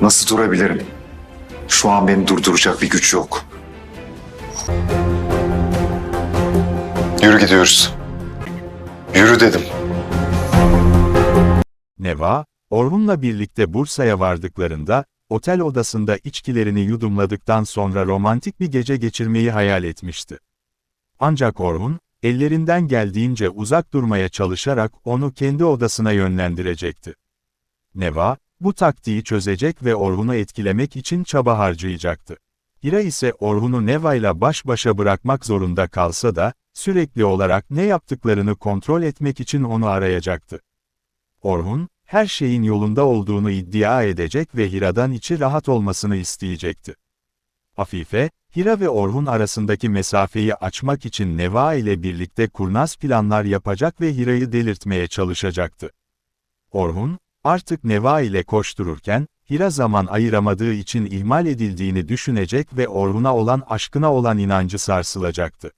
Nasıl durabilirim? Şu an beni durduracak bir güç yok. Yürü gidiyoruz. Yürü dedim. Neva, Orhun'la birlikte Bursa'ya vardıklarında, otel odasında içkilerini yudumladıktan sonra romantik bir gece geçirmeyi hayal etmişti. Ancak Orhun, ellerinden geldiğince uzak durmaya çalışarak onu kendi odasına yönlendirecekti. Neva, bu taktiği çözecek ve Orhun'u etkilemek için çaba harcayacaktı. Hira ise Orhun'u Neva ile baş başa bırakmak zorunda kalsa da, sürekli olarak ne yaptıklarını kontrol etmek için onu arayacaktı. Orhun, her şeyin yolunda olduğunu iddia edecek ve Hira'dan içi rahat olmasını isteyecekti. Afife, Hira ve Orhun arasındaki mesafeyi açmak için Neva ile birlikte kurnaz planlar yapacak ve Hira'yı delirtmeye çalışacaktı. Orhun, artık Neva ile koştururken, Hira zaman ayıramadığı için ihmal edildiğini düşünecek ve Orhun'a olan aşkına olan inancı sarsılacaktı.